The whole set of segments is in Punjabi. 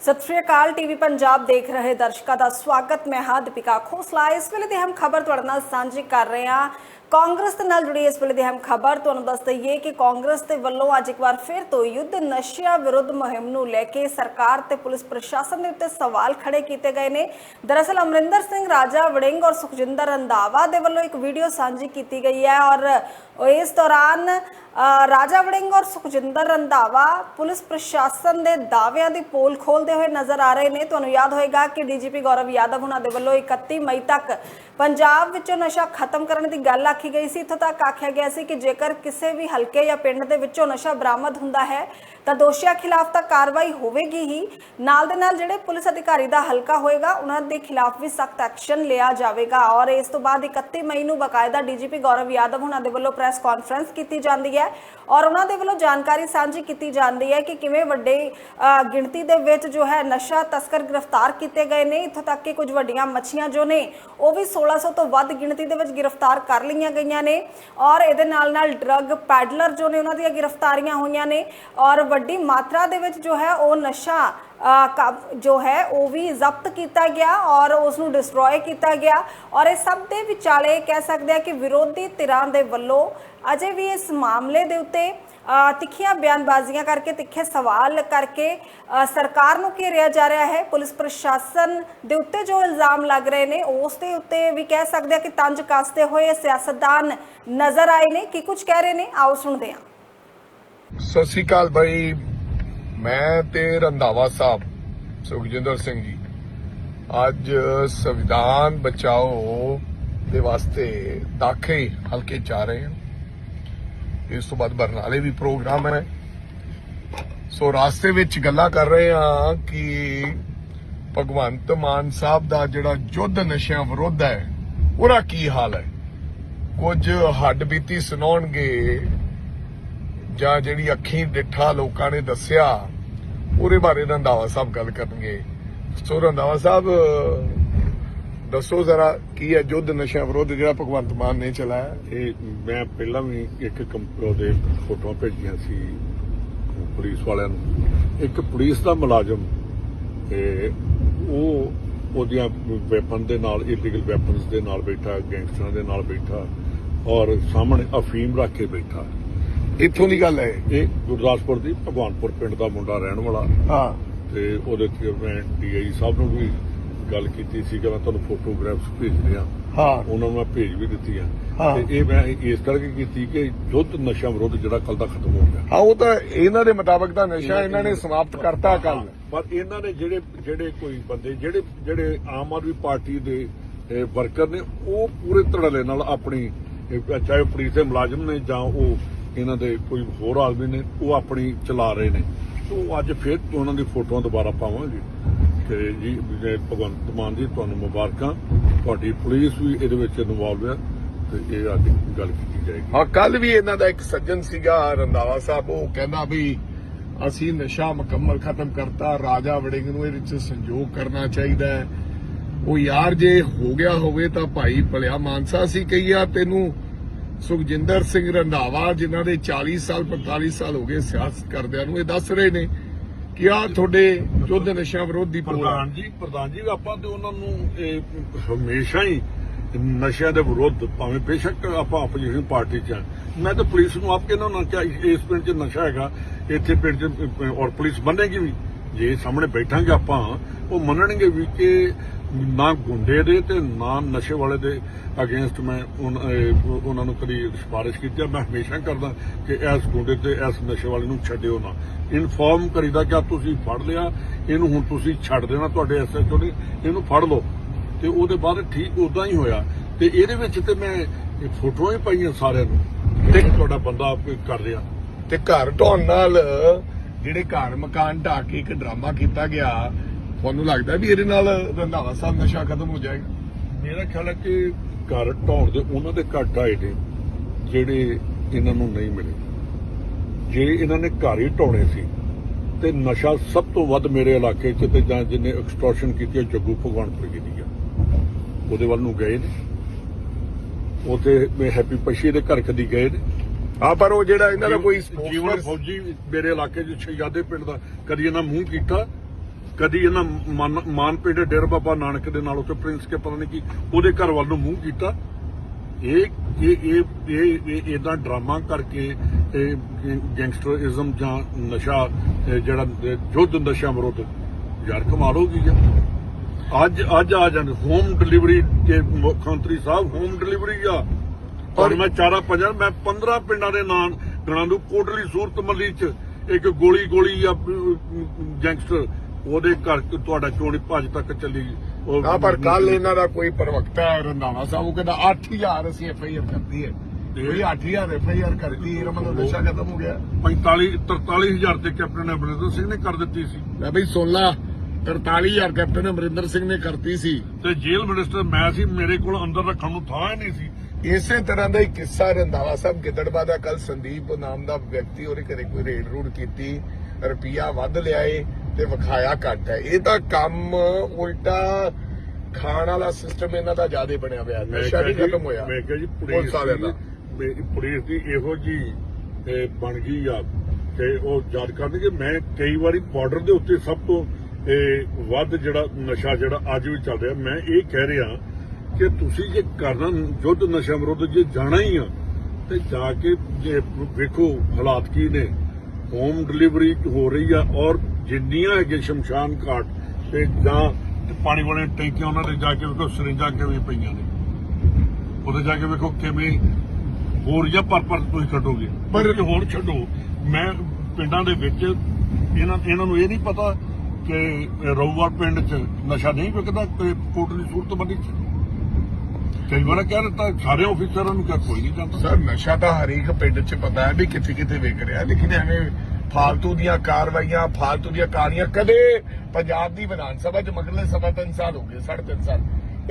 ਸਤਿ ਸ਼੍ਰੀ ਅਕਾਲ ਟੀਵੀ ਪੰਜਾਬ ਦੇਖ ਰਹੇ ਦਰਸ਼ਕਾਂ ਦਾ ਸਵਾਗਤ। ਮੈਂ ਹਾਂ ਦੀਪਿਕਾ ਖੋਸਲਾ। ਇਸ ਵੇਲੇ ਦੀ ਹਮ ਖਬਰ ਤੁਹਾਡੇ ਨਾਲ ਸਾਂਝੀ ਕਰ ਰਹੇ ਹਾਂ। ਕਾਂਗਰਸ ਦੇ ਨਾਲ ਜੁੜੀ ਇਸ ਵੇਲੇ ਦੀ ਹਮ ਖਬਰ, ਤੁਹਾਨੂੰ ਦੱਸ ਦਈਏ ਕਿ ਕਾਂਗਰਸ ਦੇ ਵੱਲੋਂ ਅੱਜ ਇੱਕ ਵਾਰ ਫਿਰ ਤੋਂ ਯੁੱਧ ਨਸ਼ਿਆਂ ਵਿਰੁੱਧ ਮੁਹਿੰਮ ਨੂੰ ਲੈ ਕੇ ਸਰਕਾਰ ਤੇ ਪੁਲਿਸ ਪ੍ਰਸ਼ਾਸਨ ਦੇ ਉੱਤੇ ਸਵਾਲ ਖੜੇ ਕੀਤੇ ਗਏ ਨੇ। ਦਰਅਸਲ ਅਮਰਿੰਦਰ ਸਿੰਘ ਰਾਜਾ ਵੜਿੰਗ ਔਰ ਸੁਖਜਿੰਦਰ ਰੰਧਾਵਾ ਦੇ ਵੱਲੋਂ ਇੱਕ ਵੀਡੀਓ ਸਾਂਝੀ ਕੀਤੀ ਗਈ ਹੈ ਔਰ ਇਸ ਦੌਰਾਨ ਰਾਜਾ ਵੜਿੰਗ ਔਰ ਸੁਖਜਿੰਦਰ ਰੰਧਾਵਾ ਪੁਲਿਸ ਪ੍ਰਸ਼ਾਸਨ ਦੇ ਦਾਅਵਿਆਂ ਦੀ ਪੋਲ ਖੋਲਦੇ ਹੋਏ ਨਜ਼ਰ ਆ ਰਹੇ ਨੇ। ਤੁਹਾਨੂੰ ਯਾਦ ਹੋਏਗਾ ਕਿ ਡੀਜੀਪੀ ਗੌਰਵ ਯਾਦਵ ਉਹਨਾਂ ਦੇ ਵੱਲੋਂ 31 ਮਈ ਤੱਕ ਪੰਜਾਬ ਵਿੱਚੋਂ ਨਸ਼ਾ ਖਤਮ ਕਰਨ ਦੀ ਗੱਲ ਆਖੀ ਗਈ ਸੀ। ਇੱਥੋਂ ਤੱਕ ਆਖਿਆ ਗਿਆ ਸੀ ਕਿ ਜੇਕਰ ਕਿਸੇ ਵੀ ਹਲਕੇ ਜਾਂ ਪਿੰਡ ਦੇ ਵਿੱਚੋਂ ਨਸ਼ਾ ਬਰਾਮਦ ਹੁੰਦਾ ਹੈ, ਤਾਂ ਦੋਸ਼ੀਆਂ ਖਿਲਾਫ ਤਾਂ ਕਾਰਵਾਈ ਹੋਵੇਗੀ ਹੀ। ਨਾਲ ਦੇ ਨਾਲ ਜਿਹੜੇ ਪੁਲਿਸ ਅਧਿਕਾਰੀ ਦਾ ਹਲਕਾ ਹੋਏਗਾ, ਉਹਨਾਂ ਦੇ ਖਿਲਾਫ ਵੀ ਸਖਤ ਐਕਸ਼ਨ ਲਿਆ ਜਾਵੇਗਾ। ਔਰ ਇਸ ਤੋਂ ਬਾਅਦ 31 ਮਈ ਨੂੰ ਬਕਾਇਦਾ ਡੀਜੀਪੀ ਗੌਰਵ ਯਾਦਵ ਉਹਨਾਂ ਦੇ ਵੱਲੋਂ ਪ੍ਰੈਸ ਕਾਨਫਰੰਸ ਕੀਤੀ ਜਾਂਦੀ ਹੈ ਔਰ ਉਹਨਾਂ ਦੇ ਵੱਲੋਂ ਜਾਣਕਾਰੀ ਸਾਂਝੀ ਕੀਤੀ ਜਾਂਦੀ ਹੈ ਕਿ ਕਿਵੇਂ ਵੱਡੇ ਗਿਣਤੀ ਦੇ ਵਿੱਚ ਜੋ ਹੈ ਨਸ਼ਾ ਤਸਕਰ ਗ੍ਰਿਫਤਾਰ ਕੀਤੇ ਗਏ ਨੇ। ਇੱਥੋਂ ਤੱਕ ਕਿ ਕੁਝ ਵੱਡੀਆਂ ਮੱਛੀਆਂ ਜੋ ਨੇ, ਉਹ ਵੀ 1600 ਤੋਂ ਵੱਧ ਗਿਣਤੀ ਦੇ ਵਿੱਚ ਗ੍ਰਿਫਤਾਰ ਕਰ ਲਈਆਂ ਗਈਆਂ ਨੇ ਔਰ ਇਹਦੇ ਨਾਲ ਨਾਲ ਡਰੱਗ ਪੈਡਲਰ ਜੋ ਨੇ, ਉਹਨਾਂ ਦੀਆਂ ਗ੍ਰਿਫਤਾਰੀਆਂ ਹੋਈਆਂ ਨੇ ਔਰ ਵੱਡੀ ਮਾਤਰਾ ਦੇ ਵਿੱਚ ਜੋ ਹੈ ਉਹ ਨਸ਼ਾ ਜੋ ਹੈ, ਉਹ ਵੀ ਜ਼ਬਤ ਕੀਤਾ ਗਿਆ ਔਰ ਉਸ ਨੂੰ ਡਿਸਟਰੋਏ ਕੀਤਾ ਗਿਆ। ਔਰ ਇਹ ਸਭ ਦੇ ਵਿਚਾਲੇ ਕਹਿ ਸਕਦੇ ਆ ਕਿ ਵਿਰੋਧੀ ਧਿਰਾਂ ਦੇ ਵੱਲੋਂ ਅਜੇ ਵੀ ਇਸ ਮਾਮਲੇ ਦੇ ਉੱਤੇ ਤਿੱਖੀਆਂ ਬਿਆਨਬਾਜ਼ੀਆਂ ਕਰਕੇ, ਤਿੱਖੇ ਸਵਾਲ ਕਰਕੇ ਸਰਕਾਰ ਨੂੰ ਘੇਰਿਆ ਜਾ ਰਿਹਾ ਹੈ। ਪੁਲਿਸ ਪ੍ਰਸ਼ਾਸਨ ਦੇ ਉੱਤੇ ਜੋ ਇਲਜ਼ਾਮ ਲੱਗ ਰਹੇ ਨੇ, ਉਸ ਦੇ ਉੱਤੇ ਵੀ ਕਹਿ ਸਕਦੇ ਆ ਕਿ ਤੰਜ ਕੱਸਦੇ ਹੋਏ ਸਿਆਸਤਦਾਨ ਨਜ਼ਰ ਆਏ ਨੇ। ਕੀ ਕੁਝ ਕਹਿ ਰਹੇ ਨੇ? ਆਓ ਸੁਣਦੇ ਹਾਂ। ਸਤਿ ਸ਼੍ਰੀ ਅਕਾਲ ਭਾਈ ਮੈਂ ਤੇ ਰੰਧਾਵਾ ਸਾਹਿਬ, ਸੁਖਜਿੰਦਰ ਸਿੰਘ ਜੀ, ਅੱਜ ਸੰਵਿਧਾਨ ਬਚਾਓ ਦੇ ਵਾਸਤੇ ਦਾਖੇ ਹਲਕੇ ਜਾ ਰਹੇ ਹਾਂ। ਇਸ ਤੋਂ ਬਾਅਦ ਬਰਨਾਲੇ ਵੀ ਪ੍ਰੋਗਰਾਮ ਹੈ। ਸੋ ਰਾਸਤੇ ਵਿੱਚ ਗੱਲਾਂ ਕਰ ਰਹੇ ਹਾਂ ਕਿ ਭਗਵੰਤ ਮਾਨ ਸਾਹਿਬ ਦਾ ਜਿਹੜਾ ਯੁੱਧ ਨਸ਼ਿਆਂ ਵਿਰੁੱਧ ਹੈ, ਉਹਦਾ ਕੀ ਹਾਲ ਹੈ? ਕੁਝ ਹੱਡ ਬੀਤੀ ਸੁਣਾਉਣਗੇ ਜਾਂ ਜਿਹੜੀ ਅੱਖੀਂ ਡਿੱਠਾ ਲੋਕਾਂ ਨੇ ਦੱਸਿਆ, ਉਹਦੇ ਬਾਰੇ ਰੰਧਾਵਾ ਸਾਹਿਬ ਗੱਲ ਕਰਨਗੇ। ਸੋ ਰੰਧਾਵਾ ਸਾਹਿਬ, ਦੱਸੋ ਜ਼ਰਾ ਕੀ ਹੈ ਯੁੱਧ ਨਸ਼ਾ ਵਿਰੁੱਧ ਜਿਹੜਾ ਭਗਵੰਤ ਮਾਨ ਨੇ ਚਲਾਇਆ? ਇਹ ਮੈਂ ਪਹਿਲਾਂ ਵੀ ਇੱਕ ਕੰਪਨੀ ਦੇ ਫੋਟੋਆਂ ਭੇਜੀਆਂ ਸੀ, ਪੁਲਿਸ ਵਾਲਿਆਂ ਨੂੰ। ਇੱਕ ਪੁਲਿਸ ਦਾ ਮੁਲਾਜ਼ਮ, ਤੇ ਉਹ ਉਹਦੀਆਂ ਵੈਪਨ ਦੇ ਨਾਲ ਇਲੀਗਲ ਵੈਪਨਸ ਦੇ ਨਾਲ ਬੈਠਾ, ਗੈਂਗਸਟਰਾਂ ਦੇ ਨਾਲ ਬੈਠਾ, ਔਰ ਸਾਹਮਣੇ ਅਫੀਮ ਰੱਖ ਕੇ ਬੈਠਾ। ਇੱਥੋਂ ਦੀ ਗੱਲ ਹੈ ਇਹ। ਗੁਰਦਾਸਪੁਰ ਦੀ ਭਗਵਾਨਪੁਰ ਪਿੰਡ ਦਾ ਮੁੰਡਾ ਰਹਿਣ ਵਾਲਾ। ਹਾਂ। ਤੇ ਉਹਦੇ ਤੇ ਮੈਂ ਡੀਆਈ ਸਾਹਿਬ ਨੂੰ ਵੀ ਗੱਲ ਕੀਤੀ ਸੀ ਕਿ ਮੈਂ ਤੁਹਾਨੂੰ ਫੋਟੋਗ੍ਰਾਫਸ ਭੇਜ ਰਿਹਾ ਹਾਂ। ਉਹਨਾਂ ਨੂੰ ਮੈਂ ਭੇਜ ਵੀ ਦਿੱਤੀ ਆ। ਤੇ ਇਹ ਮੈਂ ਇਸ ਕਰਕੇ ਕੀਤੀ ਕਿ ਯੁੱਧ ਨਸ਼ਾ ਵਿਰੁੱਧ ਜਿਹੜਾ ਕੱਲ ਦਾ ਖਤਮ ਹੋ ਗਿਆ। ਹਾਂ ਉਹ ਤਾਂ ਇਹਨਾਂ ਦੇ ਮੁਤਾਬਕ ਤਾਂ ਨਸ਼ਾ ਇਹਨਾਂ ਨੇ ਸਮਾਪਤ ਕਰਤਾ ਕੱਲ ਪਰ ਇਹਨਾਂ ਨੇ ਜਿਹੜੇ ਜਿਹੜੇ ਕੋਈ ਬੰਦੇ ਜਿਹੜੇ ਜਿਹੜੇ ਆਮ ਆਦਮੀ ਪਾਰਟੀ ਦੇ ਵਰਕਰ ਨੇ ਉਹ ਪੂਰੇ ਧੜਲੇ ਨਾਲ ਆਪਣੀ ਚਾਹੇ ਪੁਲਿਸ ਦੇ ਮੁਲਾਜ਼ਮ ਨੇ ਜਾਂ ਉਹ ਇਹਨਾਂ ਦੇ ਕੋਈ ਹੋਰ ਆਦਮੀ ਨੇ, ਉਹ ਆਪਣੀ ਚਲਾ ਰਹੇ ਨੇ। ਉਹ ਅੱਜ ਫਿਰ ਉਹਨਾਂ ਦੀ ਫੋਟੋਆਂ ਦੁਬਾਰਾ ਪਾਵਾਂਗੇ। ਤੇ ਜੀ ਭਗਵੰਤ ਮਾਨ ਜੀ, ਤੁਹਾਨੂੰ ਮੁਬਾਰਕਾਂ। ਤੁਹਾਡੀ ਪੁਲਿਸ ਵੀ ਇਹਦੇ ਵਿੱਚ ਇਨਵੋਲਵ ਹੈ ਤੇ ਇਹ ਅੱਜ ਗੱਲ ਕੀਤੀ ਜਾਏਗੀ। ਹਾਂ, ਕੱਲ ਵੀ ਇਹਨਾਂ ਦਾ ਇੱਕ ਸੱਜਣ ਸੀਗਾ, ਰੰਧਾਵਾ ਸਾਹਿਬ, ਉਹ ਕਹਿੰਦਾ ਵੀ ਅਸੀਂ ਨਸ਼ਾ ਮੁਕੰਮਲ ਖਤਮ ਕਰਤਾ, ਰਾਜਾ ਵੜਿੰਗ ਨੂੰ ਇਹਦੇ ਵਿੱਚ ਸੰਯੋਗ ਕਰਨਾ ਚਾਹੀਦਾ ਹੈ। ਉਹ ਯਾਰ, ਜੇ ਹੋ ਗਿਆ ਹੋਵੇ ਤਾਂ ਭਾਈ ਭਲਿਆ ਮਾਨਸਾ ਸੀ ਕਹੀਆ ਤੈਨੂੰ ਸੁਖਜਿੰਦਰ ਸਿੰਘ ਰੰਧਾਵਾ, ਜਿਨ੍ਹਾਂ ਦੇ 40 ਸਾਲ 45 ਸਾਲ ਹੋ ਗਏ ਸਿਆਸਤ ਕਰਦਿਆਂ ਨੂੰ, ਇਹ ਦੱਸ ਰਹੇ ਨੇ ਕਿ ਆ ਤੁਹਾਡੇ ਯੁੱਧ ਨਸ਼ਾ ਵਿਰੋਧੀ ਪ੍ਰਧਾਨ ਜੀ ਪ੍ਰਧਾਨ ਜੀ, ਆਪਾਂ ਤੇ ਉਹਨਾਂ ਨੂੰ ਹਮੇਸ਼ਾ ਹੀ ਨਸ਼ਿਆਂ ਦੇ ਵਿਰੁੱਧ, ਭਾਵੇਂ ਬੇਸ਼ੱਕ ਆਪਾਂ ਆਪੋਜੀਸ਼ਨ ਪਾਰਟੀ ਚ ਮੈਂ ਤਾਂ ਪੁਲਿਸ ਨੂੰ ਆਪ ਕਹਿੰਦਾ ਨਾ ਕਿ ਇਸ ਪਿੰਡ 'ਚ ਨਸ਼ਾ ਹੈਗਾ, ਇੱਥੇ ਪਿੰਡ 'ਚ ਔਰ ਪੁਲਿਸ ਬੰਨੇਗੀ ਵੀ। ਜੇ ਸਾਹਮਣੇ ਬੈਠਾਂਗੇ ਆਪਾਂ, ਉਹ ਮੰਨਣਗੇ ਵੀ ਕਿ ਨਾ ਗੁੰਡੇ ਦੇ ਤੇ ਨਾ ਨਸ਼ੇ ਵਾਲੇ ਦੇ ਅਗੇਂਸਟ ਮੈਂ ਉਹਨਾਂ ਨੂੰ ਕਦੀ ਸਿਫਾਰਿਸ਼ ਕੀਤੀ ਮੈਂ ਹਮੇਸ਼ਾ ਕਰਦਾ ਕਿ ਇਸ ਗੁੰਡੇ ਤੇ, ਇਸ ਨਸ਼ੇ ਵਾਲੇ ਨੂੰ ਛੱਡਿਓ ਨਾ। ਇਨਫੋਰਮ ਕਰੀਦਾ ਕਿ ਤੁਸੀਂ ਫੜ ਲਿਆ, ਇਹਨੂੰ ਹੁਣ ਤੁਸੀਂ ਛੱਡ ਦੇਣਾ ਤੁਹਾਡੇ ਐਸਐਚਓ ਨੇ, ਇਹਨੂੰ ਫੜ ਲਓ। ਤੇ ਉਹਦੇ ਬਾਅਦ ਠੀਕ ਉਦਾਂ ਹੀ ਹੋਇਆ। ਤੇ ਇਹਦੇ ਵਿੱਚ ਤੇ ਮੈਂ ਫੋਟੋਆਂ ਹੀ ਪਾਈਆਂ ਸਾਰਿਆਂ ਨੂੰ। ਤੇ ਤੁਹਾਡਾ ਬੰਦਾ ਕਰ ਰਿਹਾ। ਤੇ ਘਰ ਢਾਉਣ ਨਾਲ ਜਿਹੜੇ ਘਰ ਮਕਾਨ ਢਾ ਕੇ ਇੱਕ ਡਰਾਮਾ ਕੀਤਾ ਗਿਆ, ਤੁਹਾਨੂੰ ਲੱਗਦਾ ਵੀ ਇਹਦੇ ਨਾਲ ਰੰਧਾਵਾ ਸਾਹਿਬ ਨਸ਼ਾ ਖਤਮ ਹੋ ਜਾਏਗਾ? ਮੇਰਾ ਖਿਆਲ ਹੈ ਕਿ ਘਰ ਢਾਉਣ ਦੇ ਉਹਨਾਂ ਦੇ ਘਰ ਢਾਏ ਨੇ ਜਿਹੜੇ ਇਹਨਾਂ ਨੂੰ ਨਹੀਂ ਮਿਲੇ। ਜੇ ਇਹਨਾਂ ਨੇ ਘਰ ਹੀ ਢਾਉਣੇ ਸੀ, ਤੇ ਨਸ਼ਾ ਸਭ ਤੋਂ ਵੱਧ ਮੇਰੇ ਇਲਾਕੇ 'ਚ ਤੇ ਜਾਂ ਜਿਹਨੇ ਐਕਸਟੋਰਸ਼ਨ ਕੀਤੀ ਹੈ, ਜੱਗੂ ਭਗਵਾਨਪੁਰ ਕੀਤੀ ਆ ਉਹਦੇ ਵੱਲ ਨੂੰ ਗਏ ਨੇ। ਉਥੇ ਮੈਂ ਹੈਪੀ ਪਸ਼ੀ ਦੇ ਘਰ ਕਦੀ ਗਏ ਨੇ। ਆ ਪਰ ਉਹ ਜਿਹੜਾ ਇਹਨਾਂ ਦਾ ਕੋਈ ਜੀਵਨ ਫੌਜੀ ਮੇਰੇ ਇਲਾਕੇ 'ਚ ਸ਼ਹਿਜ਼ਾਦੇ ਪਿੰਡ ਦਾ ਕਦੀ ਇਹਨਾਂ ਮੂੰਹ ਕੀਤਾ ਕਦੀ ਇਹਨਾਂ ਮਾਨ- ਮਾਨਪੇਟ ਡੇਰਾ ਬਾਬਾ ਨਾਨਕ ਦੇ ਨਾਲ ਉੱਥੇ ਪ੍ਰਿੰਸ ਕੇ ਪਤਾ ਨਹੀਂ ਕੀ ਉਹਦੇ ਘਰ ਵੱਲ ਨੂੰ ਮੂੰਹ ਕੀਤਾ। ਇਹ ਇਹ ਇਹ ਇਹ ਇਹ ਇਦਾਂ ਡਰਾਮਾ ਕਰਕੇ ਇਹ ਗੈਂਗਸਟਰਿਜ਼ਮ ਜਾਂ ਨਸ਼ਾ ਜਿਹੜਾ ਜੁੱਧ ਨਸ਼ਾ ਵਿਰੁੱਧ ਯਾਰ ਕਮਾਲ ਹੋ ਗਈ ਆ ਅੱਜ ਅੱਜ ਆ ਜਾਂਦੇ ਹੋਮ ਡਿਲੀਵਰੀ ਕੇ ਮੁੱਖ ਮੰਤਰੀ ਸਾਹਿਬ ਹੋਮ ਡਿਲੀਵਰੀ ਆ। ਔਰ ਮੈਂ ਚਾਰਾ ਪੰਜਾਂ ਮੈਂ 15 ਪਿੰਡਾਂ ਦੇ ਨਾਂ ਗਣਾ ਦੂ ਕੋਟਲੀ ਸੂਰਤ ਮੱਲੀ ਚ ਇੱਕ ਗੋਲੀ ਗੋਲੀ ਆ ਗੈਂਗਸਟਰ ਉਹਦੇ ਘਰ ਤੁਹਾਡਾ ਚੋਣੀ ਭੱਜ ਤੱਕ ਚੱਲੀ ਨਾ ਪਰ ਕੱਲ ਇਹਨਾਂ ਦਾ ਕੋਈ ਪ੍ਰਵਕਤਾ ਰੰਧਾਵਾ ਸਾਹਿਬ ਕਹਿੰਦਾ 8000 ਅਸੀਂ ਐਫ ਆਈ ਆਰ ਕਰਤੀ ਹੈ। ਕੋਈ 8000 ਐਫ ਆਈ ਆਰ ਕਰਤੀ ਇਹਦਾ ਮਤਲਬ ਨਸ਼ਾ ਖਤਮ ਹੋ ਗਿਆ। 45 43000 ਤੇ ਕੈਪਟਨ ਅਮਰਿੰਦਰ ਸਿੰਘ ਨੇ ਕਰ ਦਿੱਤੀ ਸੀ। ਮੈਂ ਬਈ 16 43000 ਕੈਪਟਨ ਅਮਰਿੰਦਰ ਸਿੰਘ ਨੇ ਕਰਤੀ ਸੀ। ਤੇ ਜੇਲ੍ਹ ਮਿਨਿਸਟਰ ਮੈਂ ਸੀ ਮੇਰੇ ਕੋਲ ਅੰਦਰ ਰੱਖਣ ਨੂੰ ਥਾਂ ਹੀ ਨਹੀਂ ਸੀ। ਇਸੇ ਤਰ੍ਹਾਂ ਦਾ ਹੀ ਕਿੱਸਾ ਰੰਧਾਵਾ ਸਾਹਿਬ ਗਿੱਦੜਬਾ ਦਾ। ਕੱਲ ਸੰਦੀਪ ਨਾਮ ਦਾ ਵਿਅਕਤੀ ਉਹਦੇ ਘਰੇ ਕੋਈ ਰੇਡ ਰੂਡ ਕੀਤੀ ਰੁਪਿਆ ਵੱਧ ਲਿਆਏ ਤੇ ਵਿਖਾਇਆ ਘੱਟ ਹੈ। ਇਹ ਤਾਂ ਕੰਮ ਉਲਟਾ ਖਾਣ ਵਾਲਾ ਸਿਸਟਮ ਇਹਨਾਂ ਦਾ ਜ਼ਿਆਦਾ ਬਣਿਆ ਹੋਇਆ। ਨਸ਼ਾ ਨਹੀਂ ਖਤਮ ਹੋਇਆ। ਮੈਂ ਕਿਹਾ ਜੀ ਪੁਲਿਸ ਪੁਲਿਸ ਵਾਲਿਆਂ ਦਾ। ਪੁਲਿਸ ਦੀ ਇਹੋ ਜੀ ਇਹ ਬਣ ਗਈ ਆ। ਤੇ ਉਹ ਯਾਦ ਕਰਨਗੇ ਮੈਂ ਕਈ ਵਾਰੀ ਬਾਰਡਰ ਦੇ ਉੱਤੇ ਸਭ ਤੋਂ ਇਹ ਵੱਧ ਜਿਹੜਾ ਨਸ਼ਾ ਜਿਹੜਾ ਅੱਜ ਵੀ ਚੱਲ ਰਿਹਾ ਮੈਂ ਇਹ ਕਹਿ ਰਿਹਾ ਕਿ ਤੁਸੀਂ ਜੇ ਕਰਨਾ ਯੁੱਧ ਨਸ਼ਾ ਵਿਰੁੱਧ ਜੇ ਜਾਣਾ ਹੀ ਆ ਤੇ ਜਾ ਕੇ ਜੇ ਵੇਖੋ ਹਾਲਾਤ ਕੀ ਨੇ। ਹੋਮ ਡਿਲੀਵਰੀ ਹੋ ਰਹੀ ਆ ਔਰ ਜਿੰਨੀਆਂ ਹੈਗੇ ਸ਼ਮਸ਼ਾਨ ਘਾਟ ਤੇ ਜਾਂ ਪਾਣੀ ਵਾਲੇ ਟੈਂਕੀਆਂ ਉਹਨਾਂ ਦੇ ਜਾ ਕੇ ਵੇਖੋ ਸਰਿੰਜਾਂ ਕਿਵੇਂ ਪਈਆਂ ਨੇ। ਉਹਦੇ ਜਾ ਕੇ ਵੇਖੋ ਕਿਵੇਂ ਬੋਰੀਆਂ ਪਰ ਪਰ ਤੁਸੀਂ ਕੱਢੋਗੇ ਪਰ- ਹੁਣ ਛੱਡੋ। ਮੈਂ ਪਿੰਡਾਂ ਦੇ ਵਿੱਚ ਇਹਨਾਂ ਇਹਨਾਂ ਨੂੰ ਇਹ ਨਹੀਂ ਪਤਾ ਕਿ ਰਊਵਾਲ ਪਿੰਡ 'ਚ ਨਸ਼ਾ ਨਹੀਂ ਵਿਕਦਾ ਕੋਟਲੀ ਸੂਰਤ ਬੰਦੀ 'ਚ। ਕਈ ਵਾਰ ਕਹਿ ਦਿੱਤਾ ਸਾਰੇ ਅਫੀਸਰਾਂ ਨੂੰ ਕਿਹਾ ਕੋਈ ਨਹੀਂ ਜਾਂਦਾ। ਸਰ ਨਸ਼ਾ ਤਾਂ ਹਰੇਕ ਪਿੰਡ 'ਚ ਪਤਾ ਹੈ ਵੀ ਕਿੱਥੇ ਕਿੱਥੇ ਵਿਕ ਰਿਹਾ ਲੇਕਿਨ ਐਵੇਂ ਫਾਲਤੂ ਦੀਆਂ ਕਾਰਵਾਈਆਂ ਫਾਲਤੂ ਦੀਆਂ ਕਾਰੀਆਂ ਕਦੇ ਪੰਜਾਬ ਦੀ ਵਿਧਾਨ ਸਭਾ 'ਚ ਮਗਰਲੇ ਸਭਾ ਤਿੰਨ ਸਾਲ ਹੋ ਗਏ ਸਾਢੇ ਤਿੰਨ ਸਾਲ।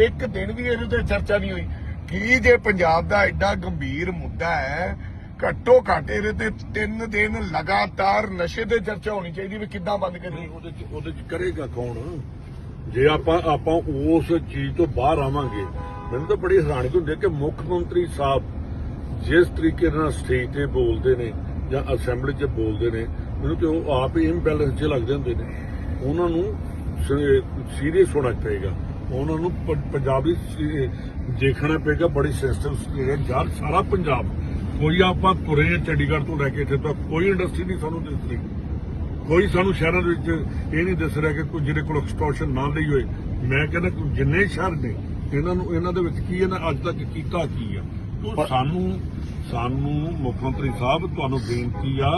ਇੱਕ ਦਿਨ ਵੀ ਇਹਦੇ ਤੇ ਚਰਚਾ ਨਹੀਂ ਹੋਈ। ਕੀ ਜੇ ਪੰਜਾਬ ਦਾ ਐਡਾ ਗੰਭੀਰ ਮੁੱਦਾ ਹੈ ਘੱਟੋ ਘੱਟ ਇਹਦੇ ਤੇ ਤਿੰਨ ਦਿਨ ਲਗਾਤਾਰ ਨਸ਼ੇ ਤੇ ਚਰਚਾ ਹੋਣੀ ਚਾਹੀਦੀ ਵੀ ਕਿੱਦਾਂ ਬੰਦ ਕਰੀਏ। ਉਹਦੇ 'ਚ ਉਹਦੇ 'ਚ ਕਰੇਗਾ ਕੌਣ? ਜੇ ਆਪਾਂ ਆਪਾਂ ਉਸ ਚੀਜ਼ ਤੋਂ ਬਾਹਰ ਆਵਾਂਗੇ ਮੈਨੂੰ ਤਾਂ ਬੜੀ ਹੈਰਾਨੀ ਹੁੰਦੀ ਹੈ ਕਿ ਮੁੱਖ ਮੰਤਰੀ ਸਾਹਿਬ ਜਿਸ ਤਰੀਕੇ ਨਾਲ ਸਟੇਜ ਤੇ ਬੋਲਦੇ ਨੇ ਜਾਂ ਅਸੈਂਬਲੀ 'ਚ ਬੋਲਦੇ ਨੇ, ਮੈਨੂੰ ਤੇ ਉਹ ਆਪ ਹੀ ਇੰਬੈਲੈਂਸ 'ਚ ਲੱਗਦੇ ਹੁੰਦੇ ਨੇ। ਉਹਨਾਂ ਨੂੰ ਸੀਰੀਅਸ ਹੋਣਾ ਪਏਗਾ। ਉਹਨਾਂ ਨੂੰ ਪੰਜਾਬੀ ਦੇਖਣਾ ਪਏਗਾ, ਬੜੀ ਸੈਂਸਿਟਿਵ ਯਾਰ, ਸਾਰਾ ਪੰਜਾਬ, ਕੋਈ ਆਪਾਂ ਤੁਰੇ ਹਾਂ ਚੰਡੀਗੜ੍ਹ ਤੋਂ ਲੈ ਕੇ ਇੱਥੇ ਤੱਕ, ਕੋਈ ਇੰਡਸਟਰੀ ਨਹੀਂ ਸਾਨੂੰ ਦਿਸ ਰਹੀ ਕੋਈ ਸਾਨੂੰ ਸ਼ਹਿਰਾਂ ਦੇ ਵਿੱਚ ਇਹ ਨਹੀਂ ਦੱਸ ਰਿਹਾ ਕਿ ਕੋਈ ਜਿਹਦੇ ਕੋਲ ਐਕਸਟੋਰਸ਼ਨ ਨਾ ਲਈ ਹੋਏ। ਮੈਂ ਕਹਿੰਦਾ ਜਿੰਨੇ ਸ਼ਹਿਰ ਨੇ ਇਹਨਾਂ ਨੂੰ ਇਹਨਾਂ ਦੇ ਵਿੱਚ ਕੀ ਇਹਨਾਂ ਅੱਜ ਤੱਕ ਕੀਤਾ ਕੀ ਆ? ਤੋ ਸਾਨੂੰ ਸਾਨੂੰ ਮੁੱਖ ਮੰਤਰੀ ਸਾਹਿਬ ਤੁਹਾਨੂੰ ਬੇਨਤੀ ਆ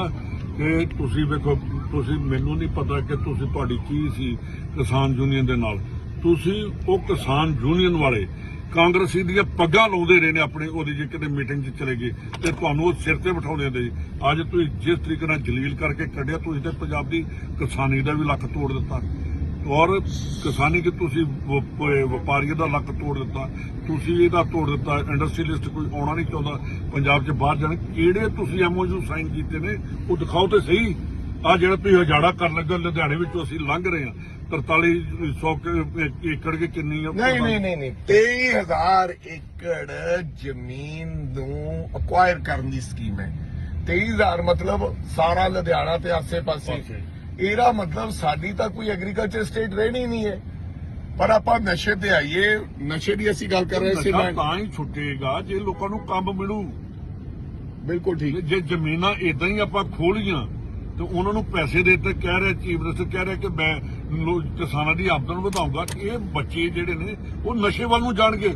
ਕਿ ਤੁਸੀਂ ਵੇਖੋ ਤੁਸੀਂ ਮੈਨੂੰ ਨਹੀਂ ਪਤਾ ਕਿ ਤੁਸੀਂ ਤੁਹਾਡੀ ਕੀ ਸੀ ਕਿਸਾਨ ਯੂਨੀਅਨ ਦੇ ਨਾਲ। ਤੁਸੀਂ ਉਹ ਕਿਸਾਨ ਯੂਨੀਅਨ ਵਾਲੇ ਕਾਂਗਰਸੀ ਦੀਆਂ ਪੱਗਾਂ ਲਾਉਂਦੇ ਰਹੇ ਨੇ ਆਪਣੇ ਉਹਦੀ ਜੇ ਕਿਤੇ ਮੀਟਿੰਗ 'ਚ ਚਲੇ ਗਏ ਤੇ ਤੁਹਾਨੂੰ ਉਹ ਸਿਰ ਤੇ ਬਿਠਾਉਂਦੇ ਸੀ। ਅੱਜ ਤੁਸੀਂ ਜਿਸ ਤਰੀਕੇ ਨਾਲ ਜਲੀਲ ਕਰਕੇ ਕੱਢਿਆ ਤੁਸੀਂ ਤੇ ਪੰਜਾਬ ਦੀ ਕਿਸਾਨੀ ਦਾ ਵੀ ਲੱਕ ਤੋੜ ਦਿੱਤਾ। ਔਰ ਕਿਸਾਨੀ ਕਿ ਤੁਸੀਂ ਵਪਾਰੀਆਂ ਦਾ ਲੱਕ ਤੋੜ ਦਿੱਤਾ। ਤੁਸੀਂ ਇਹਦਾ ਤੋੜ ਦਿੱਤਾ। ਇੰਡਸਟਰੀਲਿਸਟ ਕੋਈ ਆਉਣਾ ਨਹੀਂ ਚਾਹੁੰਦਾ। ਪੰਜਾਬ 'ਚ ਬਾਹਰ ਜਾਣ ਕਿਹੜੇ ਤੁਸੀਂ ਐਮਓਯੂ ਸਾਈਨ ਕੀਤੇ ਨੇ ਉਹ ਦਿਖਾਓ ਤੇ ਸਹੀ। ਆ ਜਿਹੜਾ ਤੁਸੀਂ ਹਜਾੜਾ ਕਰਨ ਲੱਗਾ ਲੁਧਿਆਣੇ ਵਿੱਚੋਂ ਅਸੀਂ ਲੰਘ ਰਹੇ ਹਾਂ। 4300 ਕ- ਏਕੜ ਕੇ ਕਿੰਨੀ ਆ? ਨਹੀਂ ਨਹੀਂ ਨਹੀਂ ਨਹੀਂ। 23000 ਏਕੜ ਜ਼ਮੀਨ ਨੂੰ ਅਕਵਾਇਰ ਕਰਨ ਦੀ ਸਕੀਮ ਹੈ। 23000 ਮਤਲਬ ਸਾਰਾ ਲੁਧਿਆਣਾ ਤੇ ਆਸੇ-ਪਾਸੇ। ਪਾਸੇ। ਇਹਦਾ ਮਤਲਬ ਸਾਡੀ ਤਾਂ ਕੋਈ ਐਗਰੀਕਲਚਰ ਸਟੇਟ ਰਹਿਣੀ ਨਹੀਂ ਹੈ। ਪਰ ਆਪਾਂ ਨਸ਼ੇ ਤੇ ਆਈਏ ਨਸ਼ੇ ਦੀ ਅਸੀਂ ਗੱਲ ਕਰ ਰਹੇ ਸੀ ਮੈਂ ਤਾਂ ਹੀ ਛੁੱਟੇਗਾ ਜੇ ਲੋਕਾਂ ਨੂੰ ਕੰਮ ਮਿਲੂ। ਬਿਲਕੁਲ ਠੀਕ। ਜੇ ਜ਼ਮੀਨਾਂ ਇਦਾਂ ਹੀ ਆਪਾਂ ਖੋਲੀਆਂ ਤੇ ਉਹਨਾਂ ਨੂੰ ਪੈਸੇ ਦੇ ਦਿੱਤੇ ਕਹਿ ਰਿਹਾ ਚੀਫ ਮਿਨਿਸਟਰ ਕਹਿ ਰਿਹਾ ਕਿ ਮੈਂ ਕਿਸਾਨਾਂ ਦੀ ਆਮਦਨ ਵਧਾਉਂਗਾ ਇਹ ਬੱਚੇ ਜਿਹੜੇ ਨੇ ਉਹ ਨਸ਼ੇ ਵੱਲ ਨੂੰ ਜਾਣਗੇ।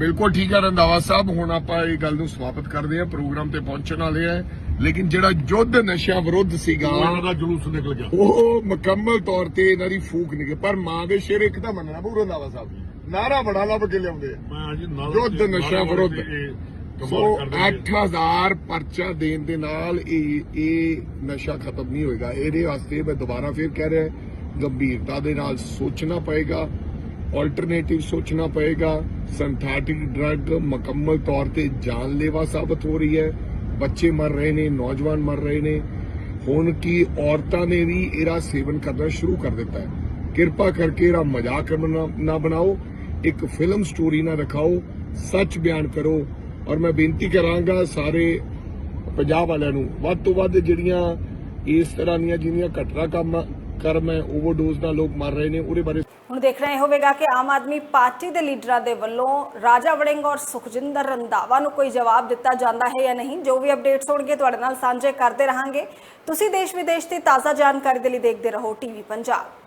ਬਿਲਕੁਲ ਠੀਕ ਹੈ ਰੰਦਾਵਾ ਸਾਹਿਬ ਹੁਣ ਆਪਾਂ ਇਹ ਗੱਲ ਨੂੰ ਸਮਾਪਤ ਕਰਦੇ ਹਾਂ। ਪ੍ਰੋਗਰਾਮ ਤੇ ਪਹੁੰਚਣ ਵਾਲੇ ਆ ਲੇਕਿਨ ਜਿਹੜਾ ਯੁੱਧ ਨਸ਼ਿਆਂ ਵਿਰੁੱਧ ਸੀਗਾ ਉਹਨਾਂ ਦਾ ਜਲੂਸ ਨਿਕਲ ਗਿਆ। ਉਹ ਮੁਕੰਮਲ ਤੌਰ ਤੇ ਇਹਨਾਂ ਦੀ ਫੂਕ ਨਿਕਲ। ਪਰ ਮਾਂ ਦੇ ਸ਼ੇਰ ਇੱਕ ਤਾਂ ਮੰਨਣਾ ਪਊ ਰੰਦਾਵਾ ਸਾਹਿਬ ਨਾਰਾ ਬੜਾ ਲੱਭ ਕੇ ਲਿਆਉਂਦੇ ਆ। ਯੁੱਧ ਨਸ਼ਾ ਵਿਰੁੱਧ। ਸੋ ਸੋ 8000 ਪਰਚਾ ਦੇਣ ਦੇ ਨਾਲ ਇਹ ਇਹ ਨਸ਼ਾ ਖਤਮ ਨਹੀਂ ਹੋਏਗਾ। ਇਹਦੇ ਵਾਸਤੇ ਮੈਂ ਦੁਬਾਰਾ ਫਿਰ ਕਹਿ ਰਿਹਾ ਗੰਭੀਰਤਾ ਦੇ ਨਾਲ ਸੋਚਣਾ ਪਏਗਾ ਆਲਟਰਨੇਟਿਵ ਸੋਚਣਾ ਪਏਗਾ। ਸਿੰਥੈਟਿਕ ਡਰੱਗ ਮੁਕੰਮਲ ਤੌਰ ਤੇ ਜਾਨਲੇਵਾ ਸਾਬਤ ਹੋ ਰਹੀ ਹੈ। ਬੱਚੇ ਮਰ ਰਹੇ ਨੇ, ਨੌਜਵਾਨ ਮਰ ਰਹੇ ਨੇ। ਹੁਣ ਕੀ ਔਰਤਾਂ ਨੇ ਵੀ ਇਹਦਾ ਸੇਵਨ ਕਰਨਾ ਸ਼ੁਰੂ ਕਰ ਦਿੱਤਾ ਹੈ। ਕਿਰਪਾ ਕਰਕੇ ਇਹਦਾ ਮਜ਼ਾਕ ਨਾ- ਬਣਾਓ। ਇੱਕ ਫਿਲਮ ਸਟੋਰੀ ਨਾ ਰਖਾਓ। ਸੱਚ ਬਿਆਨ ਕਰੋ। ਔਰ ਮੈਂ ਬੇਨਤੀ ਕਰਾਂਗਾ ਸਾਰੇ ਪੰਜਾਬ ਵਾਲਿਆਂ ਨੂੰ, ਵੱਧ ਤੋਂ ਵੱਧ ਜਿਹੜੀਆਂ ਇਸ ਤਰ੍ਹਾਂ ਦੀਆਂ ਜਿਹੜੀਆਂ ਘਟਨਾ ਕੰਮ, ਕਰਮ ਹੈ ਓਵਰਡੋਜ਼ ਨਾਲ ਲੋਕ ਮਰ ਰਹੇ ਨੇ, ਉਹਦੇ ਬਾਰੇ ਹੁਣ ਦੇਖਣਾ ਇਹ ਹੋਵੇਗਾ ਕਿ ਆਮ ਆਦਮੀ ਪਾਰਟੀ ਦੇ ਲੀਡਰਾਂ ਦੇ ਵੱਲੋਂ ਰਾਜਾ ਵੜਿੰਗ ਔਰ ਸੁਖਜਿੰਦਰ ਰੰਧਾਵਾ ਨੂੰ ਕੋਈ ਜਵਾਬ ਦਿੱਤਾ ਜਾਂਦਾ ਹੈ ਜਾਂ ਨਹੀਂ? ਜੋ ਵੀ ਅਪਡੇਟਸ ਹੋਣਗੇ ਤੁਹਾਡੇ ਨਾਲ ਸਾਂਝੇ ਕਰਦੇ ਰਹਾਂਗੇ। ਤੁਸੀਂ ਦੇਸ਼ ਵਿਦੇਸ਼ ਦੀ ਤਾਜ਼ਾ ਜਾਣਕਾਰੀ ਦੇ ਲਈ ਦੇਖਦੇ ਰਹੋ ਟੀਵੀ ਪੰਜਾਬ।